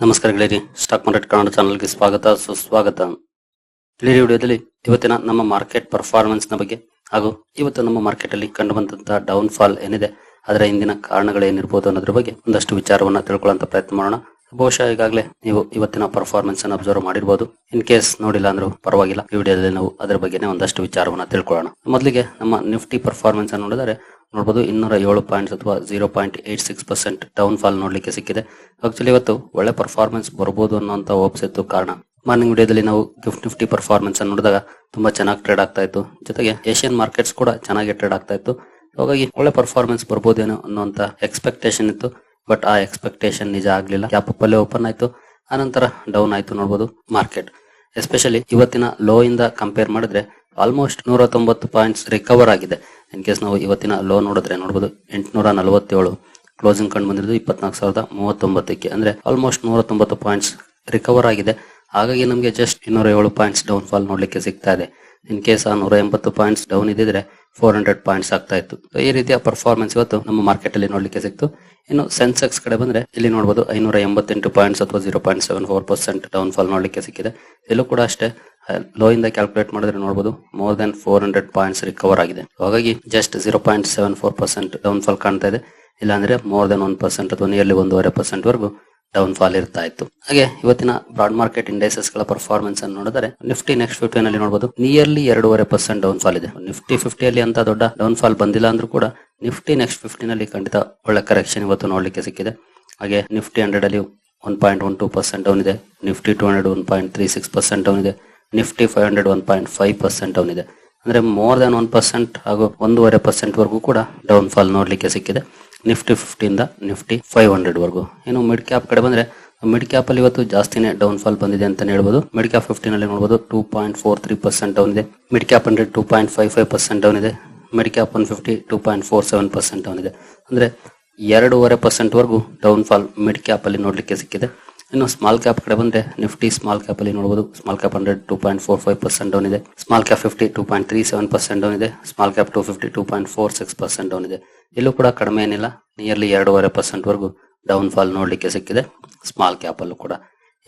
ನಮಸ್ಕಾರ ಗೆಳೆಯರಿ stock market Kannada ಚಾನಲ್ಗೆ ಸ್ವಾಗತ, ಸುಸ್ವಾಗತ. ಗೆಳೆಯರಿ, ವಿಡಿಯೋದಲ್ಲಿ ಇವತ್ತಿನ ನಮ್ಮ ಮಾರ್ಕೆಟ್ ಪರ್ಫಾರ್ಮೆನ್ಸ್ನ ಬಗ್ಗೆ ಹಾಗೂ ಇವತ್ತು ನಮ್ಮ ಮಾರ್ಕೆಟ್ ಅಲ್ಲಿ ಕಂಡುಬಂದಂತಹ ಡೌನ್ ಫಾಲ್ ಏನಿದೆ, ಅದರ ಹಿಂದಿನ ಕಾರಣಗಳೇನಿರ್ಬೋದು ಅನ್ನೋದ್ರ ಬಗ್ಗೆ ಒಂದಷ್ಟು ವಿಚಾರವನ್ನ ತಿಳ್ಕೊಳ್ಳುವಂತ ಪ್ರಯತ್ನ ಮಾಡೋಣ. ಬಹುಶಃ ಈಗಾಗಲೇ ನೀವು ಇವತ್ತಿನ ಪರ್ಫಾರ್ಮೆನ್ಸ್ ಅನ್ನು ಅಬ್ಸರ್ವ್ ಮಾಡಿರ್ಬೋದು. ಇನ್ ಕೇಸ್ ನೋಡಿಲ್ಲ ಅಂದ್ರೂ ಪರವಾಗಿಲ್ಲ. ಈ ವಿಡಿಯೋದಲ್ಲಿ ನಾವು ಅದರ ಬಗ್ಗೆನೇ ಒಂದಷ್ಟು ವಿಚಾರವನ್ನು ತಿಳ್ಕೊಳ್ಳೋಣ. ಮೊದಲಿಗೆ ನಮ್ಮ ನಿಫ್ಟಿ ಪರ್ಫಾರ್ಮೆನ್ಸ್ ಅನ್ನು ನೋಡಿದರೆ ನೋಡಬಹುದು ಇನ್ನೂರ ಏಳು ಪಾಯಿಂಟ್ಸ್ ಅಥವಾ zero point eight six percent down fall ನೋಡಲಿಕ್ಕೆ ಸಿಕ್ಕಿದೆ. ಆಕ್ಚುಲಿ ಇವತ್ತು ಒಳ್ಳೆ ಪರ್ಫಾರ್ಮೆನ್ಸ್ ಬರಬಹುದು ಅನ್ನೋಂತ ಹೋಪ್ಸ್ ಇತ್ತು ಕಾರಣ. ಮಾರ್ನಿಂಗ್ ವಿಡಿಯೋದಲ್ಲಿ ನಾವು ಗಿಫ್ಟ್ ನಿಫ್ಟಿ ಪರ್ಫಾರ್ಮೆನ್ಸ್ ಅನ್ನು ನೋಡಿದಾಗ ತುಂಬಾ ಚೆನ್ನಾಗಿ ಟ್ರೇಡ್ ಆಗ್ತಾ ಇತ್ತು. ಜೊತೆಗೆ ಏಷ್ಯನ್ ಮಾರ್ಕೆಟ್ಸ್ ಕೂಡ ಚೆನ್ನಾಗಿ ಟ್ರೇಡ್ ಆಗ್ತಾ ಇತ್ತು. ಹಾಗಾಗಿ ಒಳ್ಳೆ ಪರ್ಫಾರ್ಮೆನ್ಸ್ ಬರ್ಬೋದೇನೋ ಅನ್ನೋಂತ ಎಕ್ಸ್ಪೆಕ್ಟೇಷನ್ ಇತ್ತು. ಬಟ್ ಆ ಎಕ್ಸ್ಪೆಕ್ಟೇಷನ್ ನಿಜ ಆಗ್ಲಿಲ್ಲ. ಕ್ಯಾಪ್ ಅಲ್ಲೇ ಓಪನ್ ಆಯ್ತು. ಆನಂತರ ಡೌನ್ ಆಯ್ತು ನೋಡಬಹುದು ಮಾರ್ಕೆಟ್ ಎಸ್ಪೆಷಲಿ ಇವತ್ತಿನ ಲೋ ಇಂದ ಕಂಪೇರ್ ಮಾಡಿದ್ರೆ ಆಲ್ಮೋಸ್ಟ್ ನೂರ ತೊಂಬತ್ತು ಪಾಯಿಂಟ್ಸ್ ರಿಕವರ್ ಆಗಿದೆ. ಇನ್ ಕೇಸ್ ನಾವು ಇವತ್ತಿನ ಲೋ ನೋಡಿದ್ರೆ ನೋಡಬಹುದು ಎಂಟುನೂರ ನಲವತ್ತೇಳು ಕ್ಲೋಸಿಂಗ್ ಕಂಡು ಬಂದಿರೋದು ಇಪ್ಪತ್ನಾಲ್ಕು ಸಾವಿರದ ಮೂವತ್ತೊಂಬತ್ತಕ್ಕೆ. ಅಂದ್ರೆ ಆಲ್ಮೋಸ್ಟ್ ನೂರ ತೊಂಬತ್ತು ಪಾಯಿಂಟ್ಸ್ ರಿಕವರ್ ಆಗಿದೆ. ಹಾಗಾಗಿ ನಮಗೆ ಜಸ್ಟ್ ಇನ್ನೂರ ಏಳು ಪಾಯಿಂಟ್ಸ್ ಡೌನ್ ಫಾಲ್ ನೋಡ್ಲಿಕ್ಕೆ ಸಿಗ್ತಾ ಇದೆ. ಇನ್ ಕೇಸ್ ಆ ನೂರ ಎಂಬತ್ತು ಪಾಯಿಂಟ್ಸ್ ಡೌನ್ ಇದ್ದಿದ್ರೆ ಫೋರ್ ಹಂಡ್ರೆಡ್ ಪಾಯಿಂಟ್ಸ್ ಆಗ್ತಾ ಇತ್ತು. ಈ ರೀತಿಯ ಪರ್ಫಾರ್ಮೆನ್ಸ್ ಇವತ್ತು ನಮ್ಮ ಮಾರ್ಕೆಟ್ ಅಲ್ಲಿ ನೋಡ್ಲಿಕ್ಕೆ ಸಿಕ್ತು. ಇನ್ನು ಸೆನ್ಸೆಕ್ಸ್ ಕಡೆ ಬಂದ್ರೆ ಇಲ್ಲಿ ನೋಡಬಹುದು ಐನೂರ ಎಂಬತ್ತೆಂಟು ಪಾಯಿಂಟ್ಸ್ ಅಥವಾ zero point seven four percent down fall ನೋಡ್ಲಿಕ್ಕೆ ಸಿಕ್ಕಿದೆ. ಇಲ್ಲೂ ಕೂಡ ಅಷ್ಟೇ ಲೋ ಇಂದ ಕ್ಯಾಲ್ಕುಲೇಟ್ ಮಾಡಿದ್ರೆ ನೋಡಬಹುದು more than four hundred points recover ಆಗಿದೆ. ಹಾಗಾಗಿ just zero point seven four percent down fall ಕಾಣ್ತಾ ಇದೆ. ಇಲ್ಲಾಂದ್ರೆ ಮೋರ್ ದನ್ ಒನ್ ಪರ್ಸೆಂಟ್ ಅಥವಾ ನಿಯರ್ಲಿ ಒಂದೂವರೆ ಪರ್ಸೆಂಟ್ ವರೆಗೂ ಡೌನ್ ಫಾಲ್ ಇರ್ತಾ ಇತ್ತು. ಹಾಗೆ ಇವತ್ತಿನ ಬ್ರಾಡ್ ಮಾರ್ಕೆಟ್ ಇಂಡೆಕ್ಸಸ್ಗಳ ಪರ್ಫಾರ್ಮೆನ್ಸ್ ಅನ್ನು ನೋಡಿದರೆ ನಿಫ್ಟಿ ನೆಕ್ಸ್ಟ್ ಫಿಫ್ಟಿ ನಲ್ಲಿ ನೋಡಬಹುದು ನಿಯರ್ಲಿ ಎರಡೂವರೆ ಪರ್ಸೆಂಟ್ ಡೌನ್ ಫಾಲ್ ಇದೆ ನಿಫ್ಟಿ ಫಿಫ್ಟಿಯಲ್ಲಿ ಅಂತ ದೊಡ್ಡ ಡೌನ್ ಫಾಲ್ ಬಂದಿಲ್ಲ ಅಂದ್ರೂ ಕೂಡ ನಿಫ್ಟಿ ನೆಕ್ಸ್ಟ್ ಫಿಫ್ಟಿ ನಲ್ಲಿ ಖಂಡಿತ ಒಳ್ಳೆ ಕರೆಕ್ಷನ್ ಇವತ್ತು ನೋಡ್ಲಿಕ್ಕೆ ಸಿಕ್ಕಿದೆ. ಹಾಗೆ ನಿಫ್ಟಿ ಹಂಡ್ರೆಡ್ ಅಲ್ಲಿ one point one two percent down ಇದೆ Nifty two hundred one point three six percent down ಇದೆ Nifty five hundred one point five percent down ಇದೆ. ಅಂದ್ರೆ ಮೋರ್ ದನ್ ಒನ್ ಪರ್ಸೆಂಟ್ ಹಾಗೂ ಒಂದೂವರೆ ಪರ್ಸೆಂಟ್ ವರೆಗೂ ಕೂಡ ಡೌನ್ ಫಾಲ್ ನೋಡ್ಲಿಕ್ಕೆ ಸಿಕ್ಕಿದೆ. ನಿಫ್ಟಿ ಫಿಫ್ಟಿಯಿಂದ ನಿಫ್ಟಿ ಫೈವ್ ಹಂಡ್ರೆಡ್ ವರೆಗೂ. ಇನ್ನು ಮಿಡ್ ಕ್ಯಾಪ್ ಕಡೆ ಬಂದ್ರೆ ಮಿಡ್ ಕ್ಯಾಪ್ ಅಲ್ಲಿ ಇವತ್ತು ಜಾಸ್ತಿನೇ ಡೌನ್ ಫಾಲ್ ಬಂದಿದೆ ಅಂತ ಹೇಳ್ಬೋದು. ಮಿಡ್ ಕ್ಯಾಪ್ ಫಿಫ್ಟಿನ್ ಅಲ್ಲಿ ನೋಡಬಹುದು two point four three percent down ಇದೆ. Mid cap hundred two point five five percent down ಇದೆ. Mid cap one fifty two point four seven percent down ಇದೆ. ಅಂದ್ರೆ ಎರಡೂವರೆ ಪರ್ಸೆಂಟ್ ವರೆಗೂ ಡೌನ್ ಫಾಲ್ ಮಿಡ್ ಕ್ಯಾಪ್ ಅಲ್ಲಿ ನೋಡ್ಲಿಕ್ಕೆ ಸಿಕ್ಕಿದೆ. ಇನ್ನು ಸ್ಮಾಲ್ ಕ್ಯಾಪ್ ಕಡೆ ಬಂದ್ರೆ ನಿಫ್ಟಿ ಸ್ಮಾಲ್ ಕ್ಯಾಪ್ ಅಲ್ಲಿ ನೋಡಬಹುದು small cap hundred two point four five percent down ಇದೆ. Small cap fifty two point three seven percent down ಇದೆ. Small cap two fifty two point four six percent down ಇದೆ. ಇಲ್ಲೂ ಕೂಡ ಕಡಿಮೆ ಏನಿಲ್ಲ. Nearly ಎರಡೂವರೆ ಪರ್ಸೆಂಟ್ ವರೆಗೂ ಡೌನ್ ಫಾಲ್ ನೋಡಲಿಕ್ಕೆ ಸಿಕ್ಕಿದೆ. ಸ್ಮಾಲ್ ಕ್ಯಾಪ್ ಅಲ್ಲೂ ಕೂಡ.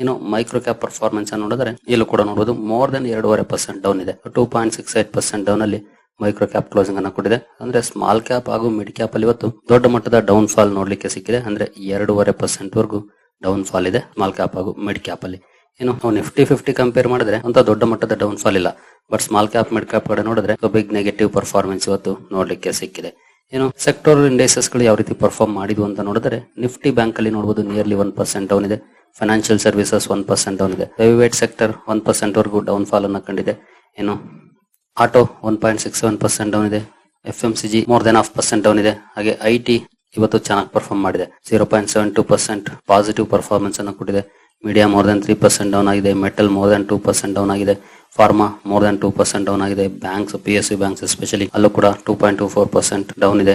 ಇನ್ನು ಮೈಕ್ರೋ ಕ್ಯಾಪ್ ಪರ್ಫಾರ್ಮೆನ್ಸ್ ಅನ್ನು ನೋಡಿದ್ರೆ ಇಲ್ಲೂ ಕೂಡ ನೋಡಬಹುದು ಮೋರ್ ದನ್ ಎರಡೂವರೆ ಪರ್ಸೆಂಟ್ ಡೌನ್ ಇದೆ. Two point six eight percent down ಅಲ್ಲಿ ಮೈಕ್ರೋ ಕ್ಯಾಪ್ ಕ್ಲೋಸಿಂಗ್ ಅನ್ನು ಕೊಟ್ಟಿದೆ. ಅಂದ್ರೆ ಸ್ಮಾಲ್ ಕ್ಯಾಪ್ ಹಾಗೂ ಮಿಡ್ ಕ್ಯಾಪ್ ಅಲ್ಲಿ ಇವತ್ತು ದೊಡ್ಡ ಮಟ್ಟದ ಡೌನ್ ಫಾಲ್ ನೋಡ್ಲಿಕ್ಕೆ ಸಿಕ್ಕಿದೆ. ಅಂದ್ರೆ ಎರಡೂವರೆ ಪರ್ಸೆಂಟ್ ವರೆಗೂ ಡೌನ್ ಫಾಲ್ ಇದೆ ಸ್ಮಾಲ್ ಕ್ಯಾಪ್ ಹಾಗೂ ಮಿಡ್ ಕ್ಯಾಪ್ ಅಲ್ಲಿ. ಏನು ನಾವು ನಿಫ್ಟಿ ಫಿಫ್ಟಿ ಕಂಪೇರ್ ಮಾಡಿದ್ರೆ ಅಂತ ದೊಡ್ಡ ಮಟ್ಟದ ಡೌನ್ ಫಾಲ್ ಇಲ್ಲ. But small cap mid cap ಕಡೆ ನೋಡಿದ್ರೆ ಬಿಗ್ ನೆಗೆಟಿವ್ ಪರ್ಫಾರ್ಮೆನ್ಸ್ ಇವತ್ತು ನೋಡ್ಲಿಕ್ಕೆ ಸಿಕ್ಕಿದೆ. ಏನು ಸೆಕ್ಟರ್ ಇಂಡೈಸಸ್ಗಳು ಯಾವ ರೀತಿ ಪರ್ಫಾರ್ಮ್ ಮಾಡಿದ್ವು ಅಂತ ನೋಡಿದ್ರೆ ನಿಫ್ಟಿ ಬ್ಯಾಂಕ್ ಅಲ್ಲಿ ನೋಡಬಹುದು ನಿಯರ್ಲಿ ಒನ್ ಪರ್ಸೆಂಟ್ ಡೌನ್ ಇದೆ. Financial services one percent down ಇದೆ. ಪ್ರೈವೇಟ್ ಸೆಕ್ಟರ್ ಒನ್ ಪರ್ಸೆಂಟ್ ವರೆಗೂ ಡೌನ್ ಫಾಲ್ ಅನ್ನ ಕಂಡಿದೆ. ಏನು auto one point six seven percent down ಇದೆ. F M C G more than half percent down ಇದೆ. ಹಾಗೆ I T ಇವತ್ತು ಚೆನ್ನಾಗಿ ಪರ್ಫಾರ್ಮ್ ಮಾಡಿದೆ. Zero point seven two percent positive performance ಅನ್ನು ಕೊಟ್ಟಿದೆ. Media more than three percent down ಆಗಿದೆ. Metal more than two percent down ಆಗಿದೆ. Pharma more than two percent down ಆಗಿದೆ. Banks P S C banks especially ಅಲ್ಲೂ ಕೂಡ two point two four percent down ಇದೆ.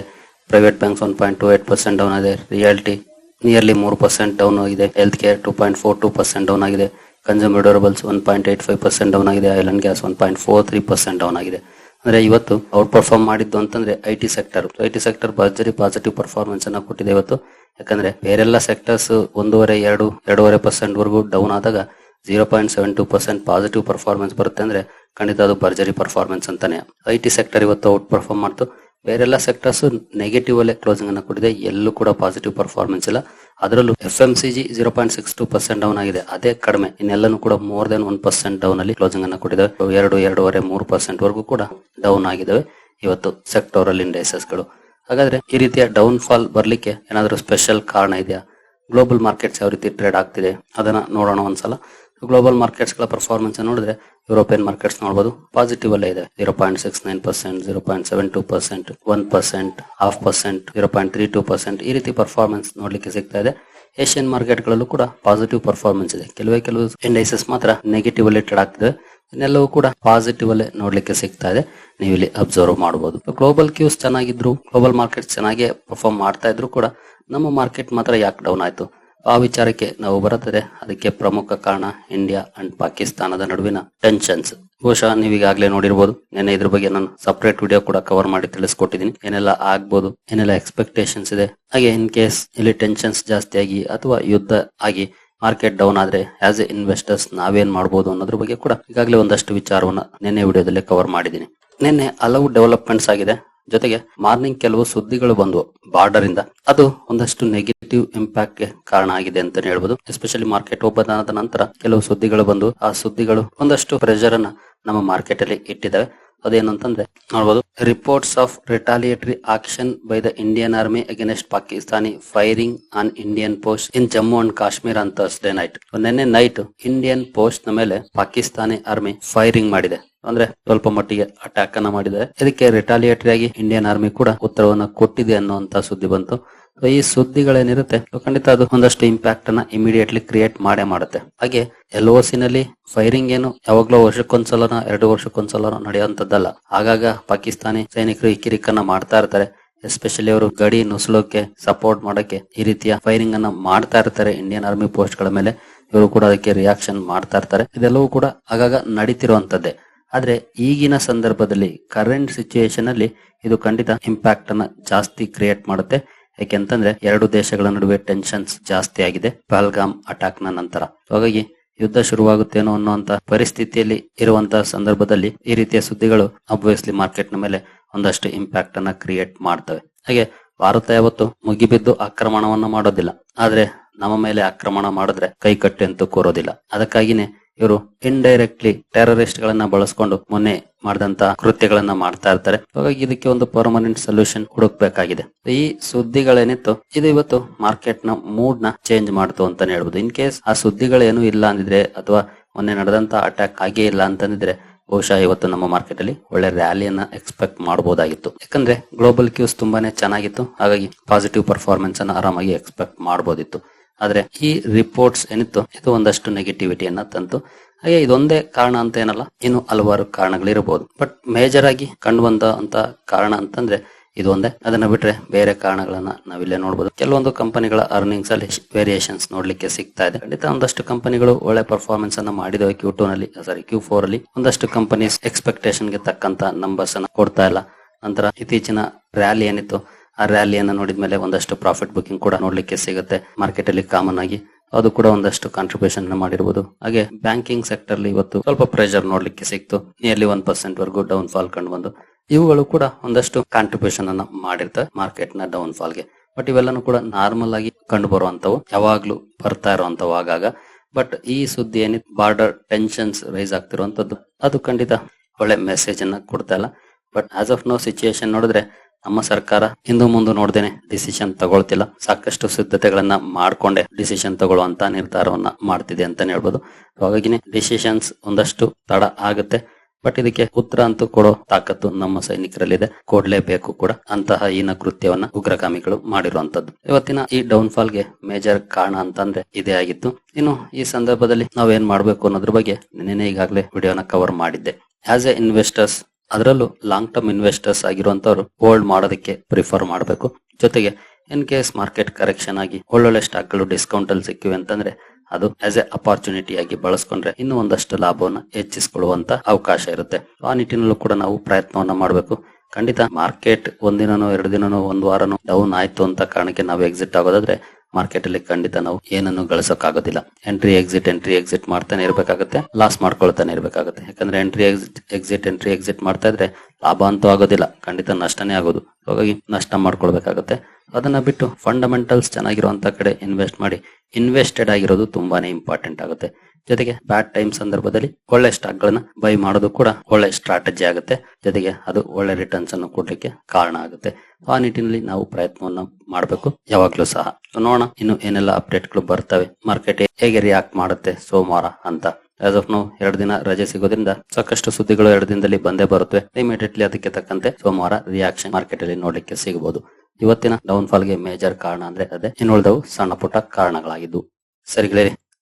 Private banks one point two eight percent down ಆಗಿದೆ. Reality nearly ಮೂರು percent down ಆಗಿದೆ. Health care two point four two percent down ಆಗಿದೆ. Consumer durables one point eight five percent down ಆಗಿದೆ. Oil and gas one point four three percent down ಆಗಿದೆ. ಅಂದ್ರೆ ಇವತ್ತು out perform ಮಾಡಿದ್ದು ಅಂತಂದ್ರೆ I T sector I T sector ಭರ್ಜರಿ positive performance ಅನ್ನ ಕೊಟ್ಟಿದೆ ಇವತ್ತು. ಯಾಕಂದ್ರೆ ಬೇರೆಲ್ಲ ಸೆಕ್ಟರ್ಸ್ ಒಂದೂವರೆ, ಎರಡು, ಎರಡೂವರೆ ಪರ್ಸೆಂಟ್ ವರೆಗೂ ಡೌನ್ ಆದಾಗ zero point seven two percent positive performance ಬರುತ್ತೆ ಅಂದ್ರೆ ಖಂಡಿತ ಅದು ಭರ್ಜರಿ ಪರ್ಫಾರ್ಮೆನ್ಸ್ ಅಂತಾನೆ. ಐ ಟಿ ಸೆಕ್ಟರ್ ಇವತ್ತು ಔಟ್ ಪರ್ಫಾರ್ಮ್ ಮಾಡ್ತು. ಬೇರೆಲ್ಲ ಸೆಕ್ಟರ್ಸ್ ನೆಗೆಟಿವ್ ಅಲ್ಲೇ ಕ್ಲೋಸಿಂಗ್ ಅನ್ನ ಕೊಟ್ಟಿದೆ. ಎಲ್ಲೂ ಕೂಡ ಪಾಸಿಟಿವ್ ಪರ್ಫಾರ್ಮೆನ್ಸ್ ಇಲ್ಲ. ಅದರಲ್ಲೂ F M C G zero point six two percent down ಆಗಿದೆ. ಅದೇ ಕಡಿಮೆ. ಇನ್ನೆಲ್ಲನೂ ಕೂಡ more than one percent down ಅಲ್ಲಿ ಕ್ಲೋಸಿಂಗ್ ಅನ್ನ ಕೊಟ್ಟಿದೆ. ಎರಡು, ಎರಡೂವರೆ, ಮೂರು ಪರ್ಸೆಂಟ್ ವರೆಗೂ ಕೂಡ ಡೌನ್ ಆಗಿದ್ದಾವೆ ಇವತ್ತು ಸೆಕ್ಟೋರಲ್ ಇಂಡೈಸಸ್ಗಳು. ಹಾಗಾದ್ರೆ ಈ ರೀತಿಯ ಡೌನ್ ಫಾಲ್ ಬರ್ಲಿಕ್ಕೆ ಏನಾದರೂ ಸ್ಪೆಷಲ್ ಕಾರಣ ಇದೆಯಾ? ಗ್ಲೋಬಲ್ ಮಾರ್ಕೆಟ್ಸ್ ಯಾವ ರೀತಿ ಟ್ರೇಡ್ ಆಗ್ತಿದೆ? ಅದನ್ನ ನೋಡೋಣ ಒಂದ್ಸಲ. ಗ್ಲೋಬಲ್ ಮಾರ್ಕೆಟ್ಸ್ಗಳ ಪರ್ಫಾರ್ಮೆನ್ಸ್ ನೋಡಿದ್ರೆ ಯುರೋಪಿಯನ್ ಮಾರ್ಕೆಟ್ಸ್ ನೋಡಬಹುದು ಪಾಸಿಟಿವ್ ಅಲ್ಲೇ ಇದೆ. Zero point six nine percent zero point seven two percent one percent half percent zero point three two percent ಈ ರೀತಿ ಪರ್ಫಾರ್ಮೆನ್ಸ್ ನೋಡ್ಲಿಕ್ಕೆ ಸಿಗ್ತಾ ಇದೆ. ಏಷ್ಯನ್ ಮಾರ್ಕೆಟ್ ಗಳಲ್ಲೂ ಕೂಡ ಪಾಸಿಟಿವ್ ಪರ್ಫಾರ್ಮೆನ್ಸ್ ಇದೆ. ಕೆಲವೇ ಕೆಲವು ಇಂಡೈಸಸ್ ಮಾತ್ರ ನೆಗೆಟಿವ್ ಅಲ್ಲಿ ಟ್ರೇಡ್ ಆಗ್ತಿದೆ. ಇನ್ನೆಲ್ಲವೂ ಕೂಡ ಪಾಸಿಟಿವ್ ಅಲ್ಲೇ ನೋಡ್ಲಿಕ್ಕೆ ಸಿಗ್ತಾ ಇದೆ. ನೀವು ಇಲ್ಲಿ ಅಬ್ಸರ್ವ್ ಮಾಡಬಹುದು ಗ್ಲೋಬಲ್ ಕ್ಯೂಸ್ ಚೆನ್ನಾಗಿದ್ರು ಗ್ಲೋಬಲ್ ಮಾರ್ಕೆಟ್ ಚೆನ್ನಾಗಿ ಪರ್ಫಾರ್ಮ್ ಮಾಡ್ತಾ ಇದ್ರು ಕೂಡ ನಮ್ಮ ಮಾರ್ಕೆಟ್ ಮಾತ್ರ ಯಾಕೆ ಡೌನ್ ಆಯ್ತು? ಆ ವಿಚಾರಕ್ಕೆ ನಾವು ಬರುತ್ತದೆ ಅದಕ್ಕೆ ಪ್ರಮುಖ ಕಾರಣ ಇಂಡಿಯಾ ಅಂಡ್ ಪಾಕಿಸ್ತಾನದ ನಡುವಿನ ಟೆನ್ಷನ್ಸ್ ಬಹುಶಃ ನೀವು ಈಗಾಗಲೇ ನೋಡಿರ್ಬೋದು, ನೆನ್ನೆ ಇದ್ರ ಬಗ್ಗೆ ನಾನು ಸಪರೇಟ್ ವಿಡಿಯೋ ಕೂಡ ಕವರ್ ಮಾಡಿ ತಿಳಿಸ್ಕೊಟ್ಟಿದ್ದೀನಿ. ಏನೆಲ್ಲ ಆಗ್ಬೋದು, ಏನೆಲ್ಲ ಎಕ್ಸ್ಪೆಕ್ಟೇಷನ್ಸ್ ಇದೆ, ಹಾಗೆ ಇನ್ ಕೇಸ್ ಇಲ್ಲಿ ಟೆನ್ಷನ್ಸ್ ಜಾಸ್ತಿ ಆಗಿ ಅಥವಾ ಯುದ್ಧ ಆಗಿ ಮಾರ್ಕೆಟ್ ಡೌನ್ ಆದ್ರೆ ಆಸ್ ಎ ಇನ್ವೆಸ್ಟರ್ಸ್ ನಾವೇನ್ ಮಾಡಬಹುದು ಅನ್ನೋದ್ರ ಬಗ್ಗೆ ಕೂಡ ಈಗಾಗಲೇ ಒಂದಷ್ಟು ವಿಚಾರವನ್ನ ನಿನ್ನೆ ವಿಡಿಯೋದಲ್ಲಿ ಕವರ್ ಮಾಡಿದ್ದೀನಿ. ನಿನ್ನೆ ಹಲವು ಡೆವಲಪ್ಮೆಂಟ್ಸ್ ಆಗಿದೆ. ಜೊತೆಗೆ ಮಾರ್ನಿಂಗ್ ಕೆಲವು ಸುದ್ದಿಗಳು ಬಂದವು ಬಾರ್ಡರ್ ಇಂದ. ಅದು ಒಂದಷ್ಟು ನೆಗೆಟಿವ್ ಇಂಪ್ಯಾಕ್ಟ್ ಕಾರಣ ಆಗಿದೆ ಅಂತ ಹೇಳ್ಬೋದು. ಎಸ್ಪೆಷಲಿ ಮಾರ್ಕೆಟ್ ಓಪನ್ ಆದ ನಂತರ ಕೆಲವು ಸುದ್ದಿಗಳು ಬಂದು ಆ ಸುದ್ದಿಗಳು ಒಂದಷ್ಟು ಪ್ರೆಷರ್ ಅನ್ನ ನಮ್ಮ ಮಾರ್ಕೆಟ್ ಅಲ್ಲಿ ಇಟ್ಟಿದ್ದಾವೆ. ಅದೇನು ಅಂತಂದ್ರೆ ನೋಡಬಹುದು reports of retaliatory action by the Indian army against Pakistani firing on Indian post in Jammu and Kashmir ಅಂತ ನೈಟ್ ನಿನ್ನೆ ನೈಟ್ ಇಂಡಿಯನ್ ಪೋಸ್ಟ್ನ ಮೇಲೆ ಪಾಕಿಸ್ತಾನಿ ಆರ್ಮಿ ಫೈರಿಂಗ್ ಮಾಡಿದೆ. ಅಂದ್ರೆ ಸ್ವಲ್ಪ ಮಟ್ಟಿಗೆ ಅಟ್ಯಾಕ್ ಅನ್ನ ಮಾಡಿದ್ದಾರೆ. ಇದಕ್ಕೆ ರಿಟಾಲಿಯೇಟರಿ ಆಗಿ ಇಂಡಿಯನ್ ಆರ್ಮಿ ಕೂಡ ಉತ್ತರವನ್ನ ಕೊಟ್ಟಿದೆ ಅನ್ನುವಂತ ಸುದ್ದಿ ಬಂತು. ಈ ಸುದ್ದಿಗಳೇನಿರುತ್ತೆ ಖಂಡಿತ ಅದು ಒಂದಷ್ಟು ಇಂಪ್ಯಾಕ್ಟ್ ಅನ್ನ ಇಮಿಡಿಯೇಟ್ಲಿ ಕ್ರಿಯೇಟ್ ಮಾಡೇ ಮಾಡುತ್ತೆ. ಹಾಗೆ ಎಲ್ ಓ ನಲ್ಲಿ ಫೈರಿಂಗ್ ಏನು ಯಾವಾಗ್ಲೋ ವರ್ಷಕ್ಕೊಂದ್ಸಲನ, ಎರಡು ವರ್ಷಕ್ಕೊಂದ್ಸಲನೋ ನಡೆಯುವಂತದ್ದಲ್ಲ ಆಗಾಗ ಪಾಕಿಸ್ತಾನಿ ಸೈನಿಕರು ಈ ಕಿರಿಕನ್ನ ಮಾಡ್ತಾ ಇರ್ತಾರೆ. ಎಸ್ಪೆಷಲಿ ಅವರು ಗಡಿ ನುಸುಳೋಕೆ ಸಪೋರ್ಟ್ ಮಾಡೋಕೆ ಈ ರೀತಿಯ ಫೈರಿಂಗ್ ಅನ್ನ ಮಾಡ್ತಾ ಇರ್ತಾರೆ ಇಂಡಿಯನ್ ಆರ್ಮಿ ಪೋಸ್ಟ್ಗಳ ಮೇಲೆ. ಇವರು ಕೂಡ ಅದಕ್ಕೆ ರಿಯಾಕ್ಷನ್ ಮಾಡ್ತಾ ಇರ್ತಾರೆ. ಇದೆಲ್ಲವೂ ಕೂಡ ಆಗಾಗ ನಡೀತಿರುವಂತದ್ದೇ ಆದ್ರೆ ಈಗಿನ ಸಂದರ್ಭದಲ್ಲಿ ಕರೆಂಟ್ ಸಿಚುಯೇಷನ್ ಅಲ್ಲಿ ಇದು ಖಂಡಿತ ಇಂಪ್ಯಾಕ್ಟ್ ಅನ್ನ ಜಾಸ್ತಿ ಕ್ರಿಯೇಟ್ ಮಾಡುತ್ತೆ. ಯಾಕೆಂತಂದ್ರೆ ಎರಡು ದೇಶಗಳ ನಡುವೆ ಟೆನ್ಷನ್ಸ್ ಜಾಸ್ತಿ ಆಗಿದೆ. ಪಹಲ್ಗಾಮ್ ಅಟ್ಯಾಕ್ನ ನಂತರ. ಹಾಗಾಗಿ ಯುದ್ಧ ಶುರುವಾಗುತ್ತೇನೋ ಅನ್ನುವಂತ ಪರಿಸ್ಥಿತಿಯಲ್ಲಿ ಇರುವಂತಹ ಸಂದರ್ಭದಲ್ಲಿ ಈ ರೀತಿಯ ಸುದ್ದಿಗಳು ಅಬ್ವಿಯಸ್ಲಿ ಮಾರ್ಕೆಟ್ನ ಮೇಲೆ ಒಂದಷ್ಟು ಇಂಪ್ಯಾಕ್ಟ್ ಅನ್ನ ಕ್ರಿಯೇಟ್ ಮಾಡ್ತವೆ. ಹಾಗೆ ಭಾರತ ಯಾವತ್ತು ಮುಗಿಬಿದ್ದು ಆಕ್ರಮಣವನ್ನ ಮಾಡೋದಿಲ್ಲ. ಆದ್ರೆ ನಮ್ಮ ಮೇಲೆ ಆಕ್ರಮಣ ಮಾಡಿದ್ರೆ ಕೈ ಕಟ್ಟೆ ಅಂತೂ ಕೂರೋದಿಲ್ಲ. ಅದಕ್ಕಾಗಿನೇ ಇವರು ಇಂಡೈರೆಕ್ಟ್ಲಿ ಟೆರರಿಸ್ಟ್ ಗಳನ್ನ ಬಳಸ್ಕೊಂಡು ಮೊನ್ನೆ ಮಾಡಿದಂತ ಕೃತ್ಯಗಳನ್ನ ಮಾಡ್ತಾ ಇರ್ತಾರೆ. ಹಾಗಾಗಿ ಇದಕ್ಕೆ ಒಂದು ಪರ್ಮನೆಂಟ್ ಸೊಲ್ಯೂಷನ್ ಹುಡುಕ್ಬೇಕಾಗಿದೆ. ಈ ಸುದ್ದಿಗಳೇನಿತ್ತು, ಇದು ಇವತ್ತು ಮಾರ್ಕೆಟ್ನ ಮೂಡ್ನ ಚೇಂಜ್ ಮಾಡ್ತು ಅಂತಾನೆ ಹೇಳ್ಬೋದು. ಇನ್ ಕೇಸ್ ಆ ಸುದ್ದಿಗಳೇನು ಇಲ್ಲ ಅಂದಿದ್ರೆ, ಅಥವಾ ಮೊನ್ನೆ ನಡೆದಂತ ಅಟ್ಯಾಕ್ ಆಗೇ ಇಲ್ಲ ಅಂತಂದಿದ್ರೆ, ಬಹುಶಃ ಇವತ್ತು ನಮ್ಮ ಮಾರ್ಕೆಟ್ ಅಲ್ಲಿ ಒಳ್ಳೆ ರ್ಯಾಲಿಯನ್ನ ಎಕ್ಸ್ಪೆಕ್ಟ್ ಮಾಡಬಹುದಾಗಿತ್ತು ಯಾಕಂದ್ರೆ ಗ್ಲೋಬಲ್ ಕ್ಯೂಸ್ ತುಂಬಾನೇ ಚೆನ್ನಾಗಿತ್ತು. ಹಾಗಾಗಿ ಪಾಸಿಟಿವ್ ಪರ್ಫಾರ್ಮೆನ್ಸ್ ಅನ್ನ ಆರಾಮಾಗಿ ಎಕ್ಸ್ಪೆಕ್ಟ್ ಮಾಡಬಹುದಿತ್ತು ಆದ್ರೆ ಈ ರಿಪೋರ್ಟ್ಸ್ ಏನಿತ್ತು, ಇದು ಒಂದಷ್ಟು ನೆಗೆಟಿವಿಟಿಯನ್ನ ತಂತು. ಹಾಗೆ ಇದೊಂದೇ ಕಾರಣ ಅಂತ ಏನಲ್ಲ, ಇನ್ನು ಹಲವಾರು ಕಾರಣಗಳಿರಬಹುದು ಬಟ್ ಮೇಜರ್ ಆಗಿ ಕಂಡು ಬಂದ ಅಂತ ಕಾರಣ ಅಂತಂದ್ರೆ ಇದು ಒಂದೇ ಅದನ್ನ ಬಿಟ್ರೆ ಬೇರೆ ಕಾರಣಗಳನ್ನ ನಾವಿಲ್ಲೇ ನೋಡಬಹುದು ಕೆಲವೊಂದು ಕಂಪನಿಗಳ ಅರ್ನಿಂಗ್ಸ್ ಅಲ್ಲಿ ವೇರಿಯೇಷನ್ಸ್ ನೋಡ್ಲಿಕ್ಕೆ ಸಿಗ್ತಾ ಇದೆ. ಖಂಡಿತ ಒಂದಷ್ಟು ಕಂಪನಿಗಳು ಒಳ್ಳೆ ಪರ್ಫಾರ್ಮೆನ್ಸ್ ಅನ್ನ ಮಾಡಿದವೆ ಕ್ಯೂ ಟೂ ನಲ್ಲಿ ಸಾರಿ ಕ್ಯೂ ಫೋರ್ ಅಲ್ಲಿ. ಒಂದಷ್ಟು ಕಂಪನೀಸ್ ಎಕ್ಸ್ಪೆಕ್ಟೇಷನ್ಗೆ ತಕ್ಕಂತ ನಂಬರ್ಸ್ ಅನ್ನ ಕೊಡ್ತಾ ಇಲ್ಲ. ನಂತರ ಇತ್ತೀಚಿನ ರ್ಯಾಲಿ ಏನಿತ್ತು ಆ ರ್ಯಾಲಿಯನ್ನು ನೋಡಿದ ಮೇಲೆ ಒಂದಷ್ಟು ಪ್ರಾಫಿಟ್ ಬುಕಿಂಗ್ ಕೂಡ ನೋಡ್ಲಿಕ್ಕೆ ಸಿಗುತ್ತೆ. ಮಾರ್ಕೆಟ್ ಅಲ್ಲಿ ಕಾಮನ್ ಆಗಿ ಅದು ಕೂಡ ಒಂದಷ್ಟು ಕಾಂಟ್ರಿಬ್ಯೂಷನ್ ಮಾಡಿರಬಹುದು ಹಾಗೆ ಬ್ಯಾಂಕಿಂಗ್ ಸೆಕ್ಟರ್ ಇವತ್ತು ಸ್ವಲ್ಪ ಪ್ರೆಷರ್ ನೋಡ್ಲಿಕ್ಕೆ ಸಿಕ್ತು. ನಿಯರ್ಲಿ ಒನ್ ಪರ್ಸೆಂಟ್ ವರೆಗೂ ಡೌನ್ ಫಾಲ್ ಕಂಡು ಬಂದು. ಇವುಗಳು ಕೂಡ ಒಂದಷ್ಟು ಕಾಂಟ್ರಿಬ್ಯೂಷನ್ ಅನ್ನ ಮಾಡಿರ್ತವೆ ಮಾರ್ಕೆಟ್ನ ಡೌನ್ ಫಾಲ್ಗೆ. ಬಟ್ ಇವೆಲ್ಲನೂ ಕೂಡ ನಾರ್ಮಲ್ ಆಗಿ ಕಂಡು ಬರುವಂತವು ಯಾವಾಗ್ಲೂ ಬರ್ತಾ ಇರುವಂತವು ಆಗಾಗ. ಬಟ್ ಈ ಸುದ್ದಿ ಏನಿತ್ತು ಬಾರ್ಡರ್ ಟೆನ್ಷನ್ಸ್ ರೈಸ್ ಆಗ್ತಿರುವಂತದ್ದು ಅದು ಖಂಡಿತ ಒಳ್ಳೆ ಮೆಸೇಜ್ ಅನ್ನ ಕೊಡ್ತಾ ಇಲ್ಲ. But as of now situation ನೋಡಿದ್ರೆ ನಮ್ಮ ಸರ್ಕಾರ ಹಿಂದು ಮುಂದೆ ನೋಡ್ದೇನೆ ಡಿಸಿಷನ್ ತಗೊಳ್ತಿಲ್ಲ. ಸಾಕಷ್ಟು ಸಿದ್ಧತೆಗಳನ್ನ ಮಾಡ್ಕೊಂಡೆ ಡಿಸಿಷನ್ ತಗೊಳ್ಳುವಂತ ನಿರ್ಧಾರವನ್ನ ಮಾಡ್ತಿದೆ ಅಂತಾನೆ ಹೇಳ್ಬೋದು. ಹಾಗಾಗಿನೇ ಡಿಸಿಷನ್ಸ್ ಒಂದಷ್ಟು ತಡ ಆಗುತ್ತೆ. ಬಟ್ ಇದಕ್ಕೆ ಉತ್ತರ ಅಂತೂ ಕೊಡೋ ತಾಕತ್ತು ನಮ್ಮ ಸೈನಿಕರಲ್ಲಿದೆ. ಕೊಡ್ಲೇಬೇಕು ಕೂಡ. ಅಂತಹ ಹೀನ ಕೃತ್ಯವನ್ನ ಉಗ್ರಗಾಮಿಗಳು ಮಾಡಿರುವಂತದ್ದು. ಇವತ್ತಿನ ಈ ಡೌನ್ ಫಾಲ್ಗೆ ಮೇಜರ್ ಕಾರಣ ಅಂತಂದ್ರೆ ಇದೇ ಆಗಿತ್ತು. ಇನ್ನು ಈ ಸಂದರ್ಭದಲ್ಲಿ ನಾವೇನ್ ಮಾಡ್ಬೇಕು ಅನ್ನೋದ್ರ ಬಗ್ಗೆ ನಿನ್ನೆ ಈಗಾಗಲೇ ವಿಡಿಯೋನ ಕವರ್ ಮಾಡಿದ್ದೆ. ಆಸ್ ಎ ಇನ್ವೆಸ್ಟರ್ಸ್ ಅದರಲ್ಲೂ ಲಾಂಗ್ ಟರ್ಮ್ ಇನ್ವೆಸ್ಟರ್ಸ್ ಆಗಿರುವಂತವ್ರು ಹೋಲ್ಡ್ ಮಾಡೋದಕ್ಕೆ ಪ್ರಿಫರ್ ಮಾಡಬೇಕು. ಜೊತೆಗೆ ಇನ್ ಕೇಸ್ ಮಾರ್ಕೆಟ್ ಕರೆಕ್ಷನ್ ಆಗಿ ಒಳ್ಳೊಳ್ಳೆ ಸ್ಟಾಕ್ಗಳು ಡಿಸ್ಕೌಂಟ್ ಅಲ್ಲಿ ಸಿಕ್ಕಿವೆ ಅಂತಂದ್ರೆ ಅದು ಆಸ್ ಎ ಅಪಾರ್ಚುನಿಟಿ ಆಗಿ ಬಳಸ್ಕೊಂಡ್ರೆ ಇನ್ನೂ ಒಂದಷ್ಟು ಲಾಭವನ್ನು ಹೆಚ್ಚಿಸಿಕೊಳ್ಳುವಂತ ಅವಕಾಶ ಇರುತ್ತೆ. ಆ ನಿಟ್ಟಿನಲ್ಲೂ ಕೂಡ ನಾವು ಪ್ರಯತ್ನವನ್ನ ಮಾಡಬೇಕು. ಖಂಡಿತ ಮಾರ್ಕೆಟ್ ಒಂದಿನನೋ, ಎರಡು ದಿನನೋ, ಒಂದ್ ವಾರನೋ ಡೌನ್ ಆಯ್ತು ಅಂತ ಕಾರಣಕ್ಕೆ ನಾವು ಎಕ್ಸಿಟ್ ಆಗೋದಾದ್ರೆ ಮಾರ್ಕೆಟ್ ಅಲ್ಲಿ ಖಂಡಿತ ನಾವು ಏನನ್ನು ಗಳಿಸೋಕ್ಕಾಗೋದಿಲ್ಲ. ಎಂಟ್ರಿ ಎಕ್ಸಿಟ್ ಎಂಟ್ರಿ ಎಕ್ಸಿಟ್ ಮಾಡ್ತಾನೆ ಇರಬೇಕಾಗುತ್ತೆ. ಲಾಸ್ ಮಾಡ್ಕೊಳ್ತಾನೆ ಇರಬೇಕಾಗುತ್ತೆ. ಯಾಕಂದ್ರೆ entry exit exit entry exit ಮಾಡ್ತಾ ಇದ್ರೆ ಲಾಭ ಅಂತೂ ಆಗೋದಿಲ್ಲ. ಖಂಡಿತ ನಷ್ಟನೇ ಆಗೋದು. ಹಾಗಾಗಿ ನಷ್ಟ ಮಾಡ್ಕೊಳ್ಬೇಕಾಗುತ್ತೆ. ಅದನ್ನ ಬಿಟ್ಟು ಫಂಡಮೆಂಟಲ್ಸ್ ಚೆನ್ನಾಗಿರುವಂತ ಕಡೆ ಇನ್ವೆಸ್ಟ್ ಮಾಡಿ. ಇನ್ವೆಸ್ಟೆಡ್ ಆಗಿರೋದು ತುಂಬಾನೇ ಇಂಪಾರ್ಟೆಂಟ್ ಆಗುತ್ತೆ. ಜೊತೆಗೆ ಬ್ಯಾಡ್ ಟೈಮ್ ಸಂದರ್ಭದಲ್ಲಿ ಒಳ್ಳೆ ಸ್ಟಾಕ್ ಗಳನ್ನ ಬೈ ಮಾಡೋದು ಕೂಡ ಒಳ್ಳೆ ಸ್ಟ್ರಾಟಜಿ ಆಗುತ್ತೆ. ಜೊತೆಗೆ ಅದು ಒಳ್ಳೆ ರಿಟರ್ನ್ಸ್ ಅನ್ನು ಕೊಡ್ಲಿಕ್ಕೆ ಕಾರಣ ಆಗುತ್ತೆ. ಆ ನಿಟ್ಟಿನಲ್ಲಿ ನಾವು ಪ್ರಯತ್ನವನ್ನ ಮಾಡಬೇಕು. ಯಾವಾಗ್ಲೂ ಸಹ. ನೋಡೋಣ, ಇನ್ನು ಏನೆಲ್ಲ ಅಪ್ಡೇಟ್ಗಳು ಬರ್ತವೆ. ಮಾರ್ಕೆಟ್ ಹೇಗೆ ರಿಯಾಕ್ಟ್ ಮಾಡುತ್ತೆ ಸೋಮವಾರ ಅಂತ. ಆಸ್ ಆಫ್ ನೋ ಎರಡು ದಿನ ರಜೆ ಸಿಗೋದ್ರಿಂದ ಸಾಕಷ್ಟು ಸುದ್ದಿಗಳು ಎರಡು ದಿನದಲ್ಲಿ ಬಂದೇ ಬರುತ್ತವೆ. ಇಮಿಡಿಯೇಟ್ಲಿ ಅದಕ್ಕೆ ತಕ್ಕಂತೆ ಸೋಮವಾರ ರಿಯಾಕ್ಷನ್ ಮಾರ್ಕೆಟ್ ಅಲ್ಲಿ ನೋಡ್ಲಿಕ್ಕೆ ಸಿಗಬಹುದು. ಇವತ್ತಿನ ಡೌನ್ ಫಾಲ್ಗೆ ಮೇಜರ್ ಕಾರಣ ಅಂದ್ರೆ ಅದೇ. ಇನ್ನುಳಿದವು ಸಣ್ಣ ಪುಟ್ಟ ಕಾರಣಗಳಾಗಿದ್ದು. ಸರಿ ಗೆಳೆಯರೆ